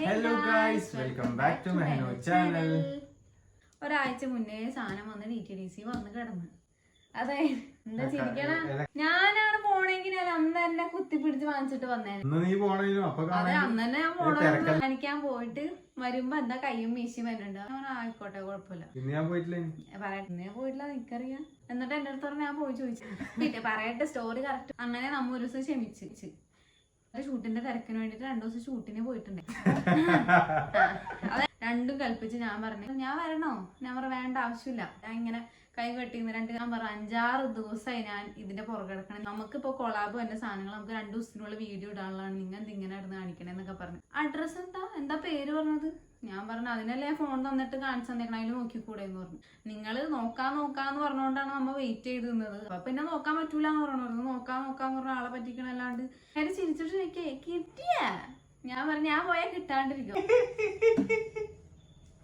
Hello guys welcome back to മെഹനോ channel ഒരാഴ്ച മുന്നേ സാധനം വന്ന് ഡി ടി ഡി സി വന്ന് കിടന്ന്. അതെ എന്താ ചിരിക്കണ? ഞാനാണ് പോണെങ്കിൽ ഞാൻ അന്ന് തന്നെ കുത്തിപ്പിടിച്ച് വാങ്ങിച്ചിട്ട് വന്നേ. അതെ അന്ന് തന്നെ ഞാൻ. പോണെന്ന് കാണിക്കാൻ പോയിട്ട് വരുമ്പോ എന്താ കയ്യും മീശയും വരുന്നുണ്ട്. പറഞ്ഞു, ആയിക്കോട്ടെ കുഴപ്പമില്ല. പറയട്ടെ പോയിട്ടില്ല? നിക്കറിയാം എന്നിട്ട് എന്റെ അടുത്ത് പറഞ്ഞ് ഞാൻ പോയി ചോദിച്ചു. പിന്നെ പറയട്ടെ സ്റ്റോറി കറക്റ്റ് അങ്ങനെ നമ്മ ഒരു ദിവസം ക്ഷമിച്ച്. ഷൂട്ടിന്റെ തിരക്കിന് വേണ്ടിട്ട് രണ്ടു ദിവസം ഷൂട്ടിന് പോയിട്ടുണ്ട്. അതെ രണ്ടും കൽപ്പിച്ച് ഞാൻ പറഞ്ഞു ഞാൻ വരണോ? ഞാൻ പറഞ്ഞു വേണ്ട ആവശ്യമില്ല. ഞാൻ ഇങ്ങനെ കൈ കെട്ടിന്ന് രണ്ട് ഞാൻ പറഞ്ഞു അഞ്ചാറ് ദിവസമായി ഞാൻ ഇതിന്റെ പുറകെ കിടക്കണം. നമുക്കിപ്പോ കൊളാബ് എന്റെ സാധനങ്ങൾ നമുക്ക് രണ്ടു ദിവസത്തിനുള്ള വീഡിയോ ഇടാനുള്ളതാണ്. നിങ്ങൾ ഇങ്ങനെ ഇടുന്ന് കാണിക്കണേ എന്നൊക്കെ പറഞ്ഞു. അഡ്രസ് എന്താ? എന്താ പേര് പറഞ്ഞത്? ഞാൻ പറഞ്ഞു അതിനല്ലേ ഫോൺ തന്നിട്ട് കാണിച്ചു തന്നേക്കണം? അതിൽ നോക്കിക്കൂടെ എന്ന് പറഞ്ഞു. നിങ്ങൾ നോക്കാൻ നോക്കാന്ന് പറഞ്ഞുകൊണ്ടാണ് നമ്മ വെയിറ്റ് ചെയ്ത് നിന്നത്. അപ്പൊ പിന്നെ നോക്കാൻ പറ്റൂല എന്ന് പറഞ്ഞു നോക്കാൻ നോക്കാന്ന് പറഞ്ഞ ആളെ പറ്റിക്കണല്ലാണ്ട്. ഞാൻ ചിരിച്ചിട്ട് ചോദിക്കേ കിട്ടിയ? ഞാൻ പറഞ്ഞു ഞാൻ പോയാൽ കിട്ടാണ്ടിരിക്കും.